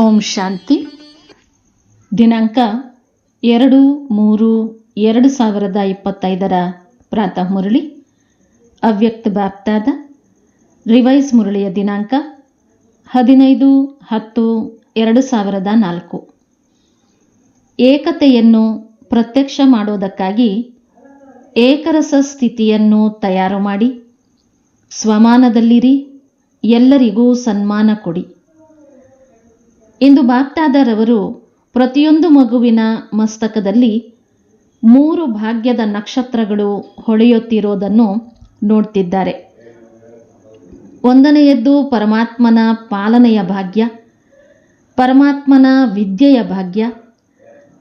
ಓಂ ಶಾಂತಿ. ದಿನಾಂಕ ಎರಡು ಮೂರು ಎರಡು ಸಾವಿರದ ಇಪ್ಪತ್ತೈದರ ಪ್ರಾತಃ ಮುರಳಿ. ಅವ್ಯಕ್ತ ಬಾಪ್ತಾದ ರಿವೈಸ್ ಮುರಳಿಯ ದಿನಾಂಕ ಹದಿನೈದು ಹತ್ತು ಎರಡು ಸಾವಿರದ ನಾಲ್ಕು. ಏಕತೆಯನ್ನು ಪ್ರತ್ಯಕ್ಷ ಮಾಡೋದಕ್ಕಾಗಿ ಏಕರಸ ಸ್ಥಿತಿಯನ್ನು ತಯಾರು ಮಾಡಿ, ಸ್ವಮಾನದಲ್ಲಿರಿ, ಎಲ್ಲರಿಗೂ ಸನ್ಮಾನ ಕೊಡಿ. ಇಂದು ಬಾಪ್ತಾದರವರು ಪ್ರತಿಯೊಂದು ಮಗುವಿನ ಮಸ್ತಕದಲ್ಲಿ ಮೂರು ಭಾಗ್ಯದ ನಕ್ಷತ್ರಗಳು ಹೊಳೆಯುತ್ತಿರೋದನ್ನು ನೋಡ್ತಿದ್ದಾರೆ. ಒಂದನೆಯದ್ದು ಪರಮಾತ್ಮನ ಪಾಲನೆಯ ಭಾಗ್ಯ, ಪರಮಾತ್ಮನ ವಿದ್ಯೆಯ ಭಾಗ್ಯ,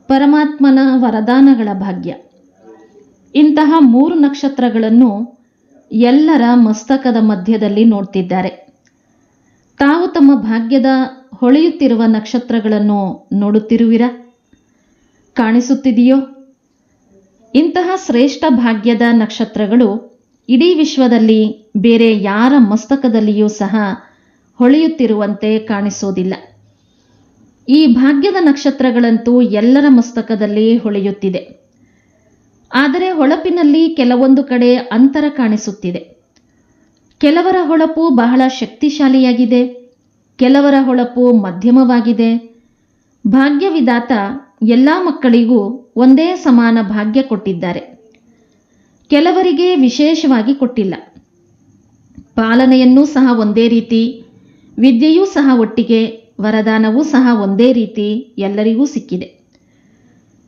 ಪರಮಾತ್ಮನ ವರದಾನಗಳ ಭಾಗ್ಯ. ಇಂತಹ ಮೂರು ನಕ್ಷತ್ರಗಳನ್ನು ಎಲ್ಲರ ಮಸ್ತಕದ ಮಧ್ಯದಲ್ಲಿ ನೋಡ್ತಿದ್ದಾರೆ. ತಾವು ತಮ್ಮ ಭಾಗ್ಯದ ಹೊಳೆಯುತ್ತಿರುವ ನಕ್ಷತ್ರಗಳನ್ನು ನೋಡುತ್ತಿರುವಿರಾ? ಕಾಣಿಸುತ್ತಿದೆಯೋ? ಇಂತಹ ಶ್ರೇಷ್ಠ ಭಾಗ್ಯದ ನಕ್ಷತ್ರಗಳು ಇಡೀ ವಿಶ್ವದಲ್ಲಿ ಬೇರೆ ಯಾರ ಮಸ್ತಕದಲ್ಲಿಯೂ ಸಹ ಹೊಳೆಯುತ್ತಿರುವಂತೆ ಕಾಣಿಸೋದಿಲ್ಲ. ಈ ಭಾಗ್ಯದ ನಕ್ಷತ್ರಗಳಂತೂ ಎಲ್ಲರ ಮಸ್ತಕದಲ್ಲಿ ಹೊಳೆಯುತ್ತಿದೆ. ಆದರೆ ಹೊಳಪಿನಲ್ಲಿ ಕೆಲವೊಂದು ಕಡೆ ಅಂತರ ಕಾಣಿಸುತ್ತಿದೆ. ಕೆಲವರ ಹೊಳಪು ಬಹಳ ಶಕ್ತಿಶಾಲಿಯಾಗಿದೆ. ಕೆಲವರ ಹೊಳಪು ಮಧ್ಯಮವಾಗಿದೆ. ಭಾಗ್ಯವಿದಾತ ಎಲ್ಲ ಮಕ್ಕಳಿಗೂ ಒಂದೇ ಸಮಾನ ಭಾಗ್ಯ ಕೊಟ್ಟಿದ್ದಾರೆ. ಕೆಲವರಿಗೆ ವಿಶೇಷವಾಗಿ ಕೊಟ್ಟಿಲ್ಲ. ಪಾಲನೆಯನ್ನೂ ಸಹ ಒಂದೇ ರೀತಿ, ವಿದ್ಯೆಯೂ ಸಹ ಒಟ್ಟಿಗೆ, ವರದಾನವೂ ಸಹ ಒಂದೇ ರೀತಿ ಎಲ್ಲರಿಗೂ ಸಿಕ್ಕಿದೆ.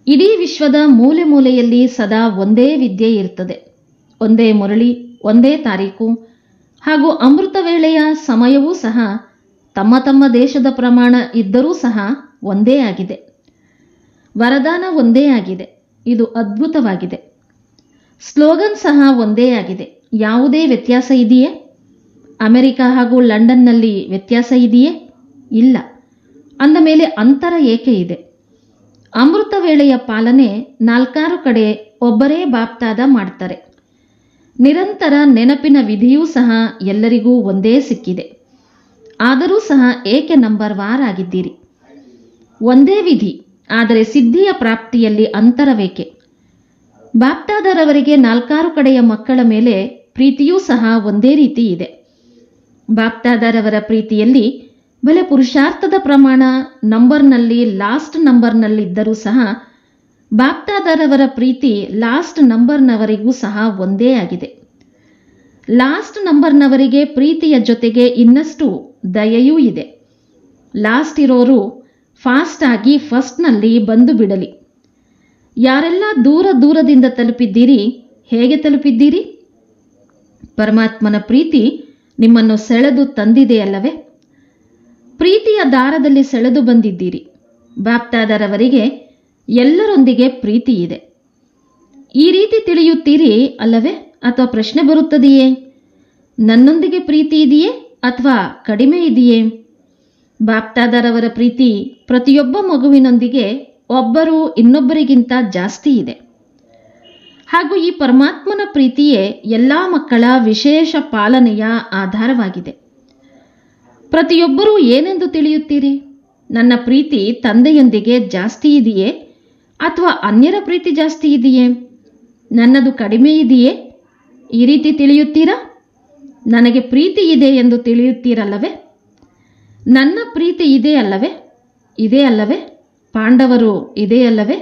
ಇಡೀ ವಿಶ್ವದ ಮೂಲೆ ಮೂಲೆಯಲ್ಲಿ ಸದಾ ಒಂದೇ ವಿದ್ಯೆ ಇರ್ತದೆ. ಒಂದೇ ಮುರಳಿ, ಒಂದೇ ತಾರೀಕು ಹಾಗೂ ಅಮೃತ ವೇಳೆಯ ಸಮಯವೂ ಸಹ ತಮ್ಮ ತಮ್ಮ ದೇಶದ ಪ್ರಮಾಣ ಇದ್ದರೂ ಸಹ ಒಂದೇ ಆಗಿದೆ. ವರದಾನ ಒಂದೇ ಆಗಿದೆ. ಇದು ಅದ್ಭುತವಾಗಿದೆ. ಸ್ಲೋಗನ್ ಸಹ ಒಂದೇ ಆಗಿದೆ. ಯಾವುದೇ ವ್ಯತ್ಯಾಸ ಇದೆಯೇ? ಅಮೆರಿಕ ಹಾಗೂ ಲಂಡನ್ನಲ್ಲಿ ವ್ಯತ್ಯಾಸ ಇದೆಯೇ? ಇಲ್ಲ. ಅಂದ ಮೇಲೆ ಅಂತರ ಏಕೆ ಇದೆ? ಅಮೃತ ವೇಳೆಯ ಪಾಲನೆ ನಾಲ್ಕಾರು ಕಡೆ ಒಬ್ಬರೇ ಬಾಪ್ತಾದ ಮಾಡ್ತಾರೆ. ನಿರಂತರ ನೆನಪಿನ ವಿಧಿಯೂ ಸಹ ಎಲ್ಲರಿಗೂ ಒಂದೇ ಸಿಕ್ಕಿದೆ. ಆದರೂ ಸಹ ಏಕೆ ನಂಬರ್ ವಾರ್ ಆಗಿದ್ದೀರಿ ಒಂದೇ ವಿಧಿ, ಆದರೆ ಸಿದ್ಧಿಯ ಪ್ರಾಪ್ತಿಯಲ್ಲಿ ಅಂತರವೇಕೆ? ಬಾಪ್ತಾದರವರಿಗೆ ನಾಲ್ಕಾರು ಕಡೆಯ ಮಕ್ಕಳ ಮೇಲೆ ಪ್ರೀತಿಯೂ ಸಹ ಒಂದೇ ರೀತಿ ಇದೆ. ಬಾಪ್ತಾದರವರ ಪ್ರೀತಿಯಲ್ಲಿ ಬಲೆ ಪುರುಷಾರ್ಥದ ಪ್ರಮಾಣ ನಂಬರ್ನಲ್ಲಿ, ಲಾಸ್ಟ್ ನಂಬರ್ನಲ್ಲಿದ್ದರೂ ಸಹ ಬಾಪ್ತಾದರವರ ಪ್ರೀತಿ ಲಾಸ್ಟ್ ನಂಬರ್ನವರಿಗೂ ಸಹ ಒಂದೇ ಆಗಿದೆ. ಲಾಸ್ಟ್ ನಂಬರ್ನವರಿಗೆ ಪ್ರೀತಿಯ ಜೊತೆಗೆ ಇನ್ನಷ್ಟು ದಯೆಯೂ ಇದೆ. ಲಾಸ್ಟ್ ಇರೋರು ಫಾಸ್ಟ್ ಆಗಿ ಫಸ್ಟ್ನಲ್ಲಿ ಬಂದು ಬಿಡಲಿ. ಯಾರೆಲ್ಲ ದೂರ ದೂರದಿಂದ ತಲುಪಿದ್ದೀರಿ, ಹೇಗೆ ತಲುಪಿದ್ದೀರಿ? ಪರಮಾತ್ಮನ ಪ್ರೀತಿ ನಿಮ್ಮನ್ನು ಸೆಳೆದು ತಂದಿದೆಯಲ್ಲವೇ ಪ್ರೀತಿಯ ದಾರದಲ್ಲಿ ಸೆಳೆದು ಬಂದಿದ್ದೀರಿ. ಬಾಪ್ತಾದರವರಿಗೆ ಎಲ್ಲರೊಂದಿಗೆ ಪ್ರೀತಿ ಇದೆ. ಈ ರೀತಿ ತಿಳಿಯುತ್ತೀರಿ ಅಲ್ಲವೇ? ಅಥವಾ ಪ್ರಶ್ನೆ ಬರುತ್ತದೆಯೇ? ನನ್ನೊಂದಿಗೆ ಪ್ರೀತಿ ಇದೆಯೇ ಅಥವಾ ಕಡಿಮೆ ಇದೆಯೇ? ಬಾಪ್ತಾದರವರ ಪ್ರೀತಿ ಪ್ರತಿಯೊಬ್ಬ ಮಗುವಿನೊಂದಿಗೆ ಒಬ್ಬರು ಇನ್ನೊಬ್ಬರಿಗಿಂತ ಜಾಸ್ತಿ ಇದೆ. ಹಾಗೂ ಈ ಪರಮಾತ್ಮನ ಪ್ರೀತಿಯೇ ಎಲ್ಲ ಮಕ್ಕಳ ವಿಶೇಷ ಪಾಲನೆಯ ಆಧಾರವಾಗಿದೆ. ಪ್ರತಿಯೊಬ್ಬರೂ ಏನೆಂದು ತಿಳಿಯುತ್ತೀರಿ? ನನ್ನ ಪ್ರೀತಿ ತಂದೆಯೊಂದಿಗೆ ಜಾಸ್ತಿ ಇದೆಯೇ ಅಥವಾ ಅನ್ಯರ ಪ್ರೀತಿ ಜಾಸ್ತಿ ಇದೆಯೇ? ನನ್ನದು ಕಡಿಮೆ ಇದೆಯೇ? ಈ ರೀತಿ ತಿಳಿಯುತ್ತೀರಾ? ನನಗೆ ಪ್ರೀತಿ ಇದೆ ಎಂದು ತಿಳಿಯುತ್ತೀರಲ್ಲವೇ? ನನ್ನ ಪ್ರೀತಿ ಇದೆ ಅಲ್ಲವೇ? ಇದೆ ಅಲ್ಲವೇ? ಪಾಂಡವರು ಇದೆ ಅಲ್ಲವೇ?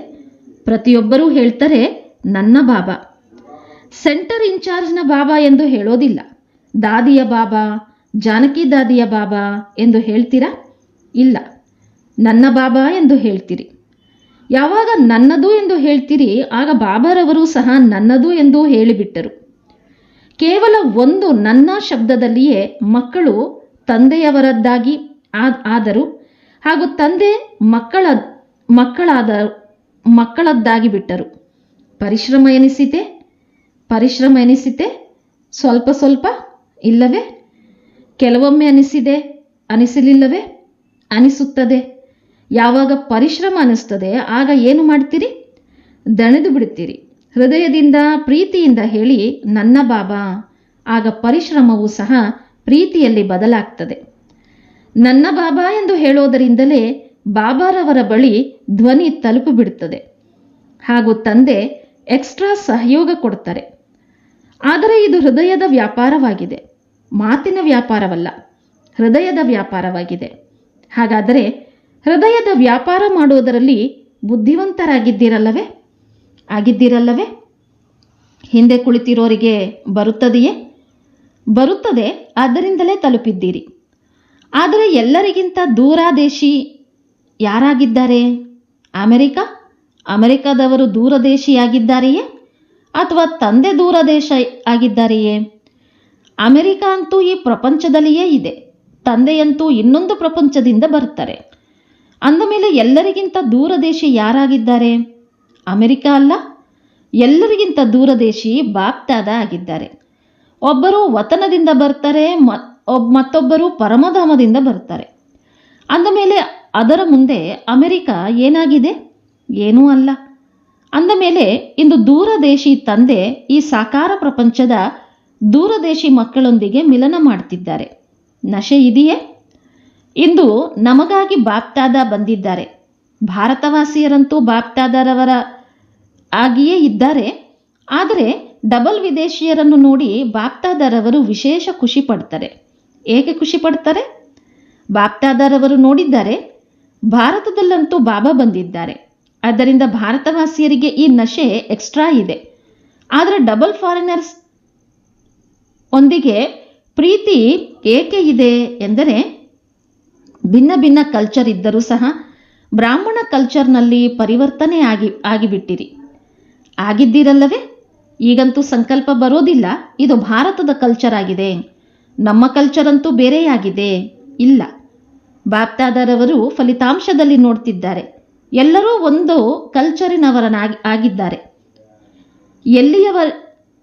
ಪ್ರತಿಯೊಬ್ಬರೂ ಹೇಳ್ತಾರೆ, ನನ್ನ ಬಾಬಾ. ಸೆಂಟರ್ ಇನ್ಚಾರ್ಜ್ನ ಬಾಬಾ ಎಂದು ಹೇಳೋದಿಲ್ಲ. ದಾದಿಯ ಬಾಬಾ, ಜಾನಕಿ ದಾದಿಯ ಬಾಬಾ ಎಂದು ಹೇಳ್ತೀರಾ? ಇಲ್ಲ. ನನ್ನ ಬಾಬಾ ಎಂದು ಹೇಳ್ತೀರಿ. ಯಾವಾಗ ನನ್ನದು ಎಂದು ಹೇಳ್ತೀರಿ, ಆಗ ಬಾಬಾರವರು ಸಹ ನನ್ನದು ಎಂದು ಹೇಳಿಬಿಟ್ಟರು. ಕೇವಲ ಒಂದು ನನ್ನ ಶಬ್ದದಲ್ಲಿಯೇ ಮಕ್ಕಳು ತಂದೆಯವರದ್ದಾಗಿ ಆದ್- ಆದರು ಹಾಗೂ ತಂದೆ ಮಕ್ಕಳ ಮಕ್ಕಳಾದ ಮಕ್ಕಳದ್ದಾಗಿ ಬಿಟ್ಟರು. ಪರಿಶ್ರಮ ಎನಿಸಿತೆ ಪರಿಶ್ರಮ ಎನಿಸಿತೆ, ಸ್ವಲ್ಪ ಸ್ವಲ್ಪ ಇಲ್ಲವೇ? ಕೆಲವೊಮ್ಮೆ ಅನಿಸಿದೆ, ಅನಿಸಲಿಲ್ಲವೇ? ಅನಿಸುತ್ತದೆ. ಯಾವಾಗ ಪರಿಶ್ರಮ ಅನಿಸ್ತದೆ, ಆಗ ಏನು ಮಾಡ್ತೀರಿ? ದಣಿದು ಬಿಡ್ತೀರಿ ಹೃದಯದಿಂದ, ಪ್ರೀತಿಯಿಂದ ಹೇಳಿ, ನನ್ನ ಬಾಬಾ. ಆಗ ಪರಿಶ್ರಮವು ಸಹ ಪ್ರೀತಿಯಲ್ಲಿ ಬದಲಾಗ್ತದೆ. ನನ್ನ ಬಾಬಾ ಎಂದು ಹೇಳೋದರಿಂದಲೇ ಬಾಬಾರವರ ಬಳಿ ಧ್ವನಿ ತಲುಪಿಬಿಡುತ್ತದೆ. ಹಾಗೂ ತಂದೆ ಎಕ್ಸ್ಟ್ರಾ ಸಹಯೋಗ ಕೊಡ್ತಾರೆ. ಆದರೆ ಇದು ಹೃದಯದ ವ್ಯಾಪಾರವಾಗಿದೆ. ಮಾತಿನ ವ್ಯಾಪಾರವಲ್ಲ, ಹೃದಯದ ವ್ಯಾಪಾರವಾಗಿದೆ. ಹಾಗಾದರೆ ಹೃದಯದ ವ್ಯಾಪಾರ ಮಾಡುವುದರಲ್ಲಿ ಬುದ್ಧಿವಂತರಾಗಿದ್ದೀರಲ್ಲವೇ? ಆಗಿದ್ದೀರಲ್ಲವೇ? ಹಿಂದೆ ಕುಳಿತಿರೋರಿಗೆ ಬರುತ್ತದೆಯೇ? ಬರುತ್ತದೆ, ಆದ್ದರಿಂದಲೇ ತಲುಪಿದ್ದೀರಿ. ಆದರೆ ಎಲ್ಲರಿಗಿಂತ ದೂರಾದೇಶಿ ಯಾರಾಗಿದ್ದಾರೆ? ಅಮೆರಿಕ? ಅಮೆರಿಕದವರು ದೂರದೇಶಿಯಾಗಿದ್ದಾರೆಯೇ? ಅಥವಾ ತಂದೆ ದೂರದೇಶ ಆಗಿದ್ದಾರೆಯೇ? ಅಮೆರಿಕ ಅಂತೂ ಈ ಪ್ರಪಂಚದಲ್ಲಿಯೇ ಇದೆ. ತಂದೆಯಂತೂ ಇನ್ನೊಂದು ಪ್ರಪಂಚದಿಂದ ಬರ್ತಾರೆ ಅಂದಮೇಲೆ ಎಲ್ಲರಿಗಿಂತ ದೂರದೇಶಿ ಯಾರಾಗಿದ್ದಾರೆ? ಅಮೆರಿಕ ಅಲ್ಲ, ಎಲ್ಲರಿಗಿಂತ ದೂರದೇಶಿ ಬಾಪ್ತಾದ ಆಗಿದ್ದಾರೆ. ಒಬ್ಬರು ವತನದಿಂದ ಬರ್ತಾರೆ ಮತ್ತೊಬ್ಬರು ಪರಮಧಾಮದಿಂದ ಬರ್ತಾರೆ. ಅಂದಮೇಲೆ ಅದರ ಮುಂದೆ ಅಮೆರಿಕ ಏನಾಗಿದೆ? ಏನೂ ಅಲ್ಲ. ಅಂದಮೇಲೆ ಇಂದು ದೂರದೇಶಿ ತಂದೆ ಈ ಸಾಕಾರ ಪ್ರಪಂಚದ ದೂರದೇಶಿ ಮಕ್ಕಳೊಂದಿಗೆ ಮಿಲನ ಮಾಡ್ತಿದ್ದಾರೆ. ನಶೆ ಇದೆಯೇ? ಇಂದು ನಮಗಾಗಿ ಬಾಪ್ತಾದ ಬಂದಿದ್ದಾರೆ. ಭಾರತವಾಸಿಯರಂತೂ ಬಾಪ್ತಾದರವರ ಆಗಿಯೇ ಇದ್ದಾರೆ. ಆದರೆ ಡಬಲ್ ವಿದೇಶಿಯರನ್ನು ನೋಡಿ ಬಾಪ್ತಾದರವರು ವಿಶೇಷ ಖುಷಿ ಪಡ್ತಾರೆ. ಏಕೆ ಖುಷಿ ಪಡ್ತಾರೆ? ಬಾಪ್ತಾದರವರು ನೋಡಿದ್ದಾರೆ, ಭಾರತದಲ್ಲಂತೂ ಬಾಬಾ ಬಂದಿದ್ದಾರೆ. ಆದ್ದರಿಂದ ಭಾರತವಾಸಿಯರಿಗೆ ಈ ನಶೆ ಎಕ್ಸ್ಟ್ರಾ ಇದೆ. ಆದರೆ ಡಬಲ್ ಫಾರಿನರ್ಸ್ ಒಂದಿಗೆ ಪ್ರೀತಿ ಏಕೆ ಇದೆ ಎಂದರೆ, ಭಿನ್ನ ಭಿನ್ನ ಕಲ್ಚರ್ ಇದ್ದರೂ ಸಹ ಬ್ರಾಹ್ಮಣ ಕಲ್ಚರ್ನಲ್ಲಿ ಪರಿವರ್ತನೆ ಆಗಿ, ಆಗಿಬಿಟ್ಟಿರಿ. ಆಗಿದ್ದೀರಲ್ಲವೇ? ಈಗಂತೂ ಸಂಕಲ್ಪ ಬರೋದಿಲ್ಲ. ಇದು ಭಾರತದ ಕಲ್ಚರ್ ಆಗಿದೆ. ನಮ್ಮ ಕಲ್ಚರ್ ಅಂತೂ ಬೇರೆಯಾಗಿದೆ. ಇಲ್ಲ. ಬಾಪ್ತಾದರವರು ಫಲಿತಾಂಶದಲ್ಲಿ ನೋಡ್ತಿದ್ದಾರೆ. ಎಲ್ಲರೂ ಒಂದು ಕಲ್ಚರಿನವರನಾಗಿ ಆಗಿದ್ದಾರೆ. ಎಲ್ಲಿಯವ,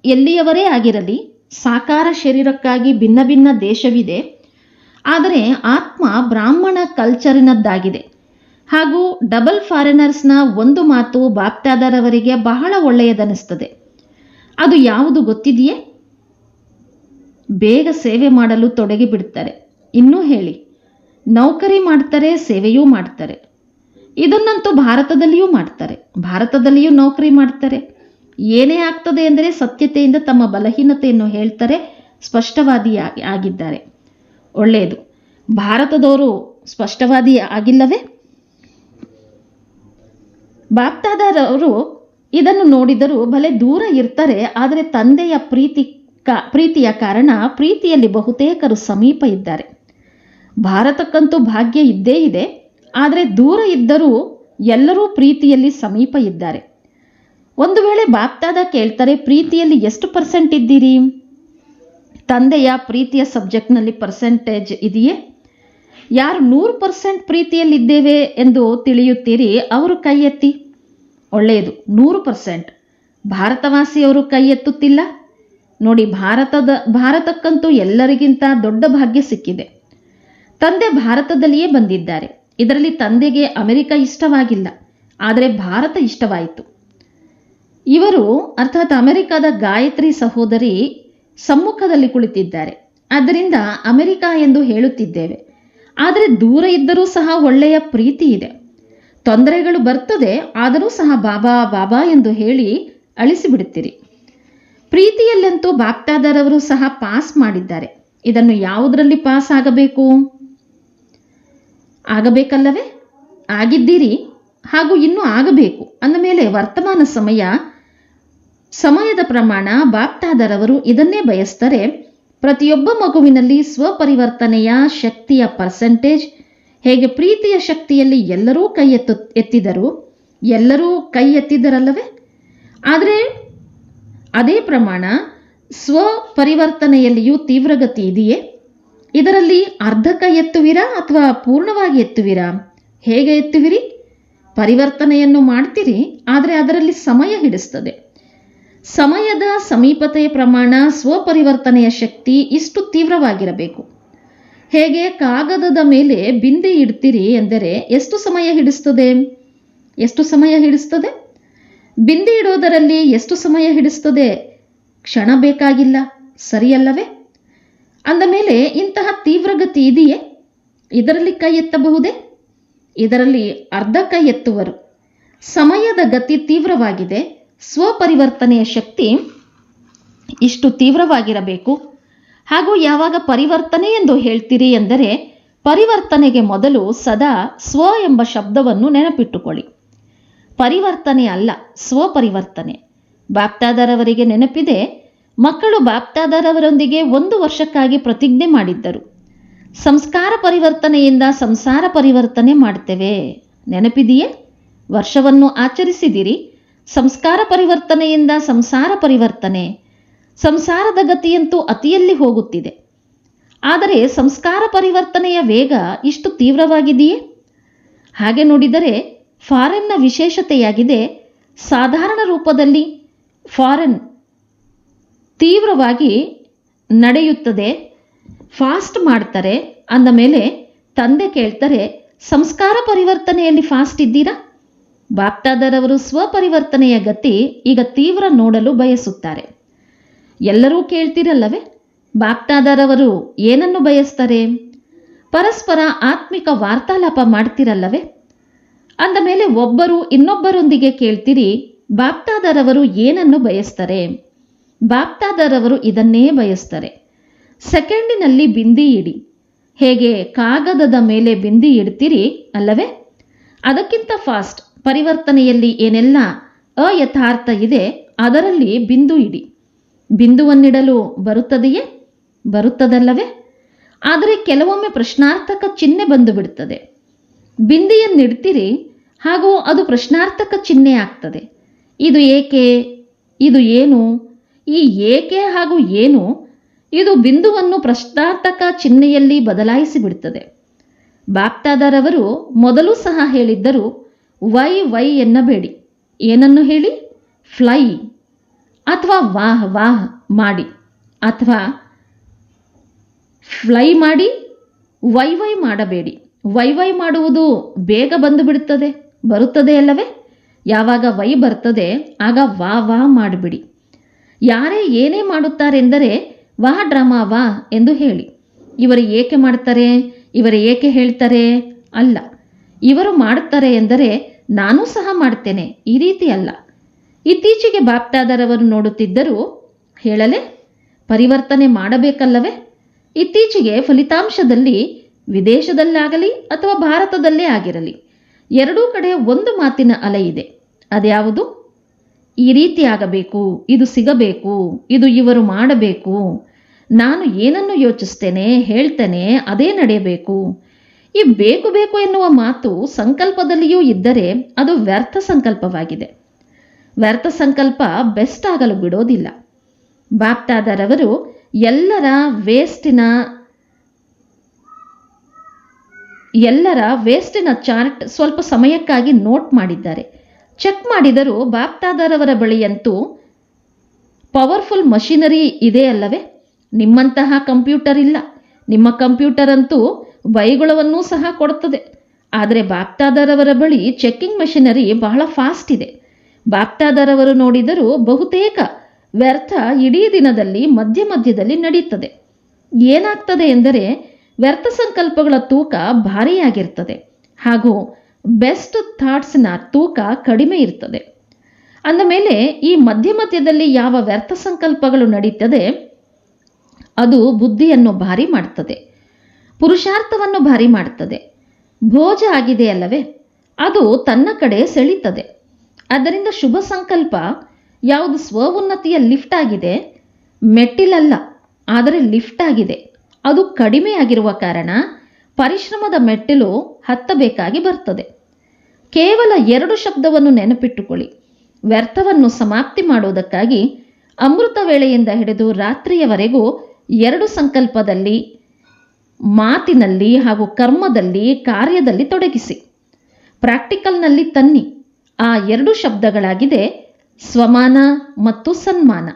ಎಲ್ಲಿಯವರೇ ಆಗಿರಲಿ, ಸಾಕಾರ ಶರೀರಕ್ಕಾಗಿ ಭಿನ್ನ ಭಿನ್ನ ದೇಶವಿದೆ. ಆದರೆ ಆತ್ಮ ಬ್ರಾಹ್ಮಣ ಕಲ್ಚರಿನದ್ದಾಗಿದೆ ಹಾಗೂ ಡಬಲ್ ಫಾರಿನರ್ಸ್ನ ಒಂದು ಮಾತು ಬಾಪ್ತಾದರವರಿಗೆ ಬಹಳ ಒಳ್ಳೆಯದನಿಸ್ತದೆ. ಅದು ಯಾವುದು ಗೊತ್ತಿದೆಯೇ? ಬೇಗ ಸೇವೆ ಮಾಡಲು ತೊಡಗಿ ಬಿಡ್ತಾರೆ ಇನ್ನೂ ಹೇಳಿ, ನೌಕರಿ ಮಾಡ್ತಾರೆ, ಸೇವೆಯೂ ಮಾಡ್ತಾರೆ. ಇದನ್ನಂತೂ ಭಾರತದಲ್ಲಿಯೂ ಮಾಡ್ತಾರೆ. ಭಾರತದಲ್ಲಿಯೂ ನೌಕರಿ ಮಾಡ್ತಾರೆ. ಏನೇ ಆಗ್ತದೆ ಎಂದರೆ ಸತ್ಯತೆಯಿಂದ ತಮ್ಮ ಬಲಹೀನತೆಯನ್ನು ಹೇಳ್ತಾರೆ, ಸ್ಪಷ್ಟವಾದಿ ಆಗಿದ್ದಾರೆ. ಒಳ್ಳೆಯದು. ಭಾರತದವರು ಸ್ಪಷ್ಟವಾದಿ ಆಗಿಲ್ಲವೇ? ಬಾಪ್ತಾದರವರು ಇದನ್ನು ನೋಡಿದರೂ ಭಲೆ ದೂರ ಇರ್ತಾರೆ, ಆದರೆ ತಂದೆಯ ಪ್ರೀತಿ ಪ್ರೀತಿಯ ಕಾರಣ ಪ್ರೀತಿಯಲ್ಲಿ ಬಹುತೇಕರು ಸಮೀಪ ಇದ್ದಾರೆ. ಭಾರತಕ್ಕಂತೂ ಭಾಗ್ಯ ಇದ್ದೇ ಇದೆ, ಆದರೆ ದೂರ ಇದ್ದರೂ ಎಲ್ಲರೂ ಪ್ರೀತಿಯಲ್ಲಿ ಸಮೀಪ ಇದ್ದಾರೆ. ಒಂದು ವೇಳೆ ಬಾಪ್ತಾದ ಕೇಳ್ತಾರೆ, ಪ್ರೀತಿಯಲ್ಲಿ ಎಷ್ಟು ಪರ್ಸೆಂಟ್ ಇದ್ದೀರಿ? ತಂದೆಯ ಪ್ರೀತಿಯ ಸಬ್ಜೆಕ್ಟ್ನಲ್ಲಿ ಪರ್ಸೆಂಟೇಜ್ ಇದೆಯೇ? ಯಾರು ನೂರು ಪರ್ಸೆಂಟ್ ಪ್ರೀತಿಯಲ್ಲಿದ್ದೇವೆ ಎಂದು ತಿಳಿಯುತ್ತೀರಿ, ಅವರು ಕೈ ಎತ್ತಿ ಒಳ್ಳೆಯದು, ನೂರು ಪರ್ಸೆಂಟ್. ಭಾರತವಾಸಿಯವರು ಕೈ ಎತ್ತುತ್ತಿಲ್ಲ ನೋಡಿ, ಭಾರತದ, ಭಾರತಕ್ಕಂತೂ ಎಲ್ಲರಿಗಿಂತ ದೊಡ್ಡ ಭಾಗ್ಯ ಸಿಕ್ಕಿದೆ. ತಂದೆ ಭಾರತದಲ್ಲಿಯೇ ಬಂದಿದ್ದಾರೆ. ಇದರಲ್ಲಿ ತಂದೆಗೆ ಅಮೆರಿಕ ಇಷ್ಟವಾಗಿಲ್ಲ. ಆದರೆ ಭಾರತ ಇಷ್ಟವಾಯಿತು. ಇವರು, ಅರ್ಥಾತ್ ಅಮೆರಿಕದ ಗಾಯತ್ರಿ ಸಹೋದರಿ ಸಮ್ಮುಖದಲ್ಲಿ ಕುಳಿತಿದ್ದಾರೆ. ಆದ್ದರಿಂದ ಅಮೆರಿಕ ಎಂದು ಹೇಳುತ್ತಿದ್ದೇವೆ. ಆದರೆ ದೂರ ಇದ್ದರೂ ಸಹ ಒಳ್ಳೆಯ ಪ್ರೀತಿ ಇದೆ. ತೊಂದರೆಗಳು ಬರ್ತದೆ, ಆದರೂ ಸಹ ಬಾಬಾ ಬಾಬಾ ಎಂದು ಹೇಳಿ ಅಳಿಸಿಬಿಡುತ್ತೀರಿ. ಪ್ರೀತಿಯಲ್ಲಂತೂ ಬಾಪ್ತಾದರವರು ಸಹ ಪಾಸ್ ಮಾಡಿದ್ದಾರೆ. ಇದನ್ನು ಯಾವುದರಲ್ಲಿ ಪಾಸ್ ಆಗಬೇಕು? ಆಗಬೇಕಲ್ಲವೇ? ಆಗಿದ್ದೀರಿ, ಹಾಗೂ ಇನ್ನೂ ಆಗಬೇಕು ಅಂದಮೇಲೆ ವರ್ತಮಾನ ಸಮಯ, ಸಮಯದ ಪ್ರಮಾಣ ಬಾಪ್ತಾದರವರು ಇದನ್ನೇ ಬಯಸ್ತಾರೆ. ಪ್ರತಿಯೊಬ್ಬ ಮಗುವಿನಲ್ಲಿ ಸ್ವಪರಿವರ್ತನೆಯ ಶಕ್ತಿಯ ಪರ್ಸೆಂಟೇಜ್ ಹೇಗೆ ಪ್ರೀತಿಯ ಶಕ್ತಿಯಲ್ಲಿ ಎಲ್ಲರೂ ಕೈ ಎತ್ತು, ಎತ್ತಿದರು? ಎಲ್ಲರೂ ಕೈ ಎತ್ತಿದ್ದರಲ್ಲವೇ? ಆದರೆ ಅದೇ ಪ್ರಮಾಣ ಸ್ವಪರಿವರ್ತನೆಯಲ್ಲಿಯೂ ತೀವ್ರಗತಿ ಇದೆಯೇ? ಇದರಲ್ಲಿ ಅರ್ಧ ಕೈ ಎತ್ತುವಿರಾ ಅಥವಾ ಪೂರ್ಣವಾಗಿ ಎತ್ತುವಿರಾ? ಹೇಗೆ ಎತ್ತುವಿರಿ? ಪರಿವರ್ತನೆಯನ್ನು ಮಾಡ್ತೀರಿ, ಆದರೆ ಅದರಲ್ಲಿ ಸಮಯ ಹಿಡಿಸ್ತದೆ. ಸಮಯದ ಸಮೀಪತೆಯ ಪ್ರಮಾಣ ಸ್ವಪರಿವರ್ತನೆಯ ಶಕ್ತಿ ಇಷ್ಟು ತೀವ್ರವಾಗಿರಬೇಕು. ಹೇಗೆ ಕಾಗದದ ಮೇಲೆ ಬಿಂದಿ ಇಡ್ತೀರಿ ಎಂದರೆ ಎಷ್ಟು ಸಮಯ ಹಿಡಿಸ್ತದೆ? ಎಷ್ಟು ಸಮಯ ಹಿಡಿಸ್ತದೆ? ಬಿಂದಿ ಇಡೋದರಲ್ಲಿ ಎಷ್ಟು ಸಮಯ ಹಿಡಿಸ್ತದೆ? ಕ್ಷಣ ಬೇಕಾಗಿಲ್ಲ, ಸರಿಯಲ್ಲವೇ? ಅಂದ ಮೇಲೆ ಇಂತಹ ತೀವ್ರಗತಿ ಇದೆಯೇ? ಇದರಲ್ಲಿ ಕೈ ಎತ್ತಬಹುದೇ? ಇದರಲ್ಲಿ ಅರ್ಧ ಕೈ ಎತ್ತುವರು. ಸಮಯದ ಗತಿ ತೀವ್ರವಾಗಿದೆ. ಸ್ವಪರಿವರ್ತನೆಯ ಶಕ್ತಿ ಇಷ್ಟು ತೀವ್ರವಾಗಿರಬೇಕು? ಹಾಗೂ ಯಾವಾಗ ಪರಿವರ್ತನೆ ಎಂದು ಹೇಳ್ತೀರಿ ಎಂದರೆ, ಪರಿವರ್ತನೆಗೆ ಮೊದಲು ಸದಾ ಸ್ವ ಎಂಬ ಶಬ್ದವನ್ನು ನೆನಪಿಟ್ಟುಕೊಳ್ಳಿ. ಪರಿವರ್ತನೆ ಅಲ್ಲ, ಸ್ವಪರಿವರ್ತನೆ. ಬಾಪ್ತಾದರವರಿಗೆ ನೆನಪಿದೆ, ಮಕ್ಕಳು ಬಾಪ್ತಾದರವರೊಂದಿಗೆ ಒಂದು ವರ್ಷಕ್ಕಾಗಿ ಪ್ರತಿಜ್ಞೆ ಮಾಡಿದ್ದರು. ಸಂಸ್ಕಾರ ಪರಿವರ್ತನೆಯಿಂದ ಸಂಸಾರ ಪರಿವರ್ತನೆ ಮಾಡ್ತೇವೆ. ನೆನಪಿದೆಯೇ? ವರ್ಷವನ್ನು ಆಚರಿಸಿದಿರಿ ಸಂಸ್ಕಾರ ಪರಿವರ್ತನೆಯಿಂದ ಸಂಸಾರ ಪರಿವರ್ತನೆ. ಸಂಸಾರದ ಗತಿಯಂತೂ ಅತಿಯಲ್ಲಿ ಹೋಗುತ್ತಿದೆ. ಆದರೆ ಸಂಸ್ಕಾರ ಪರಿವರ್ತನೆಯ ವೇಗ ಇಷ್ಟು ತೀವ್ರವಾಗಿದೆಯೇ? ಹಾಗೆ ನೋಡಿದರೆ ಫಾರೆನ್ನ ವಿಶೇಷತೆಯಾಗಿದೆ. ಸಾಧಾರಣ ರೂಪದಲ್ಲಿ ಫಾರೆನ್ ತೀವ್ರವಾಗಿ ನಡೆಯುತ್ತದೆ. ಫಾಸ್ಟ್ ಮಾಡ್ತಾರೆ. ಅಂದ ಮೇಲೆ ತಂದೆ ಕೇಳ್ತಾರೆ, ಸಂಸ್ಕಾರ ಪರಿವರ್ತನೆಯಲ್ಲಿ ಫಾಸ್ಟ್ ಇದ್ದೀರಾ? ಬಾಪ್ತಾದರವರು ಸ್ವಪರಿವರ್ತನೆಯ ಗತಿ ಈಗ ತೀವ್ರ ನೋಡಲು ಬಯಸುತ್ತಾರೆ. ಎಲ್ಲರೂ ಕೇಳ್ತಿರಲ್ಲವೇ? ಬಾಕ್ತಾದರವರು ಏನನ್ನು ಬಯಸ್ತಾರೆ? ಪರಸ್ಪರ ಆತ್ಮಿಕ ವಾರ್ತಾಲಾಪ ಮಾಡ್ತಿರಲ್ಲವೇ? ಅಂದ ಮೇಲೆ ಒಬ್ಬರು ಇನ್ನೊಬ್ಬರೊಂದಿಗೆ ಕೇಳ್ತೀರಿ ಬಾಕ್ತಾದರವರು ಏನನ್ನು ಬಯಸ್ತಾರೆ? ಬಾಕ್ತಾದರವರು ಇದನ್ನೇ ಬಯಸ್ತಾರೆ. ಸೆಕೆಂಡಿನಲ್ಲಿ ಬಿಂದಿ ಇಡಿ. ಹೇಗೆ ಕಾಗದದ ಮೇಲೆ ಬಿಂದಿ ಇಡ್ತೀರಿ ಅಲ್ಲವೇ? ಅದಕ್ಕಿಂತ ಫಾಸ್ಟ್ ಪರಿವರ್ತನೆಯಲ್ಲಿ ಏನೆಲ್ಲ ಅಯಥಾರ್ಥ ಇದೆ, ಅದರಲ್ಲಿ ಬಿಂದು ಇಡಿ. ಬಿಂದುವನ್ನಿಡಲು ಬರುತ್ತದೆಯೇ? ಬರುತ್ತದಲ್ಲವೇ? ಆದರೆ ಕೆಲವೊಮ್ಮೆ ಪ್ರಶ್ನಾರ್ಥಕ ಚಿಹ್ನೆ ಬಂದು ಬಿಡುತ್ತದೆ ಬಿಂದಿಯನ್ನಿಡ್ತೀರಿ, ಹಾಗೂ ಅದು ಪ್ರಶ್ನಾರ್ಥಕ ಚಿಹ್ನೆ ಆಗ್ತದೆ. ಇದು ಏಕೆ? ಇದು ಏನು? ಈ ಏಕೆ ಹಾಗೂ ಏನು? ಇದು ಬಿಂದುವನ್ನು ಪ್ರಶ್ನಾರ್ಥಕ ಚಿಹ್ನೆಯಲ್ಲಿ ಬದಲಾಯಿಸಿಬಿಡುತ್ತದೆ. ಬಿಡುತ್ತದೆ ಬಾಪ್ತಾದರವರು ಮೊದಲು ಸಹ ಹೇಳಿದ್ದರು ವೈ ವೈ ಎನ್ನಬೇಡಿ. ಏನನ್ನು ಹೇಳಿ? ಫ್ಲೈ ಅಥವಾ ವಾಹ್ ವಾಹ್ ಮಾಡಿ. ಅಥವಾ ಫ್ಲೈ ಮಾಡಿ, ವೈ ವೈ ಮಾಡಬೇಡಿ. ವೈ ವೈ ಮಾಡುವುದು ಬೇಗ ಬಂದು ಬಿಡುತ್ತದೆ ಬರುತ್ತದೆ ಅಲ್ಲವೇ? ಯಾವಾಗ ವೈ ಬರ್ತದೆ, ಆಗ ವಾ ವಾ ಮಾಡಿಬಿಡಿ. ಯಾರೇ ಏನೇ ಮಾಡುತ್ತಾರೆಂದರೆ ವಾ ಡ್ರಾಮಾ ವಾ ಎಂದು ಹೇಳಿ. ಇವರು ಏಕೆ ಮಾಡ್ತಾರೆ, ಇವರು ಏಕೆ ಹೇಳ್ತಾರೆ? ಅಲ್ಲ. ಇವರು ಮಾಡುತ್ತಾರೆ ಎಂದರೆ ನಾನು ಸಹ ಮಾಡ್ತೇನೆ ಈ ರೀತಿ ಅಲ್ಲ. ಇತ್ತೀಚೆಗೆ ಬಾಪ್ತಾದರವರು ನೋಡುತ್ತಿದ್ದರೂ ಹೇಳಲೆ, ಪರಿವರ್ತನೆ ಮಾಡಬೇಕಲ್ಲವೇ? ಇತ್ತೀಚೆಗೆ ಫಲಿತಾಂಶದಲ್ಲಿ ವಿದೇಶದಲ್ಲಾಗಲಿ ಅಥವಾ ಭಾರತದಲ್ಲೇ ಆಗಿರಲಿ, ಎರಡೂ ಕಡೆ ಒಂದು ಮಾತಿನ ಅಲೆ ಇದೆ. ಅದ್ಯಾವುದು? ಈ ರೀತಿ ಆಗಬೇಕು, ಇದು ಸಿಗಬೇಕು, ಇದು ಇವರು ಮಾಡಬೇಕು, ನಾನು ಏನನ್ನು ಯೋಚಿಸ್ತೇನೆ, ಹೇಳ್ತೇನೆ, ಅದೇ ನಡೆಯಬೇಕು ಈ ಬೇಕು ಬೇಕು ಎನ್ನುವ ಮಾತು ಸಂಕಲ್ಪದಲ್ಲಿಯೂ ಇದ್ದರೆ ಅದು ವ್ಯರ್ಥ ಸಂಕಲ್ಪವಾಗಿದೆ. ವ್ಯರ್ಥ ಸಂಕಲ್ಪ ಬೆಸ್ಟ್ ಆಗಲು ಬಿಡೋದಿಲ್ಲ. ಬಾಪ್ತಾದರವರು ಎಲ್ಲರ ವೇಸ್ಟಿನ ಎಲ್ಲರ ವೇಸ್ಟಿನ ಚಾರ್ಟ್ ಸ್ವಲ್ಪ ಸಮಯಕ್ಕಾಗಿ ನೋಟ್ ಮಾಡಿದ್ದಾರೆ. ಚೆಕ್ ಮಾಡಿದರೂ ಬಾಪ್ತಾದರವರ ಬಳಿಯಂತೂ ಪವರ್ಫುಲ್ ಮಷಿನರಿ ಇದೆ ಅಲ್ಲವೇ ನಿಮ್ಮಂತಹ ಕಂಪ್ಯೂಟರ್ ಇಲ್ಲ. ನಿಮ್ಮ ಕಂಪ್ಯೂಟರ್ ಅಂತೂ ಬೈಗುಳವನ್ನೂ ಸಹ ಕೊಡುತ್ತದೆ ಆದರೆ ಬಾಪ್ತಾದರವರ ಬಳಿ ಚೆಕ್ಕಿಂಗ್ ಮೆಷಿನರಿ ಬಹಳ ಫಾಸ್ಟ್ ಇದೆ. ಬಾಪ್ತಾದರವರು ನೋಡಿದರೂ ಬಹುತೇಕ ವ್ಯರ್ಥ ಇಡೀ ದಿನದಲ್ಲಿ ಮಧ್ಯ ಮಧ್ಯದಲ್ಲಿ ನಡೆಯುತ್ತದೆ ಏನಾಗ್ತದೆ ಎಂದರೆ ವ್ಯರ್ಥ ಸಂಕಲ್ಪಗಳ ತೂಕ ಭಾರಿಯಾಗಿರ್ತದೆ. ಹಾಗೂ ಬೆಸ್ಟ್ ಥಾಟ್ಸ್ನ ತೂಕ ಕಡಿಮೆ ಇರ್ತದೆ. ಅಂದ ಮೇಲೆ ಈ ಮಧ್ಯ ಮಧ್ಯದಲ್ಲಿ ಯಾವ ವ್ಯರ್ಥ ಸಂಕಲ್ಪಗಳು ನಡೀತದೆ, ಅದು ಬುದ್ಧಿಯನ್ನು ಭಾರಿ ಮಾಡ್ತದೆ. ಪುರುಷಾರ್ಥವನ್ನು ಭಾರಿ ಮಾಡುತ್ತದೆ. ಭೋಜ ಆಗಿದೆ ಅಲ್ಲವೇ? ಅದು ತನ್ನ ಕಡೆ ಸೆಳೀತದೆ. ಅದರಿಂದ ಶುಭ ಸಂಕಲ್ಪ ಯಾವುದು ಸ್ವ ಉನ್ನತಿಯ ಲಿಫ್ಟ್ ಆಗಿದೆ? ಮೆಟ್ಟಿಲಲ್ಲ, ಆದರೆ ಲಿಫ್ಟ್ ಆಗಿದೆ. ಅದು ಕಡಿಮೆ ಆಗಿರುವ ಕಾರಣ ಪರಿಶ್ರಮದ ಮೆಟ್ಟಿಲು ಹತ್ತಬೇಕಾಗಿ ಬರ್ತದೆ. ಕೇವಲ ಎರಡು ಶಬ್ದವನ್ನು ನೆನಪಿಟ್ಟುಕೊಳ್ಳಿ. ವ್ಯರ್ಥವನ್ನು ಸಮಾಪ್ತಿ ಮಾಡುವುದಕ್ಕಾಗಿ ಅಮೃತ ವೇಳೆಯಿಂದ ಹಿಡಿದು ರಾತ್ರಿಯವರೆಗೂ ಎರಡು ಸಂಕಲ್ಪದಲ್ಲಿ ಮಾತಿನಲ್ಲಿ ಹಾಗೂ ಕರ್ಮದಲ್ಲಿ ಕಾರ್ಯದಲ್ಲಿ ತೊಡಗಿಸಿ. ಪ್ರಾಕ್ಟಿಕಲ್ನಲ್ಲಿ ತನ್ನಿ. ಆ ಎರಡು ಶಬ್ದಗಳಾಗಿದೆ ಸ್ವಮಾನ ಮತ್ತು ಸನ್ಮಾನ.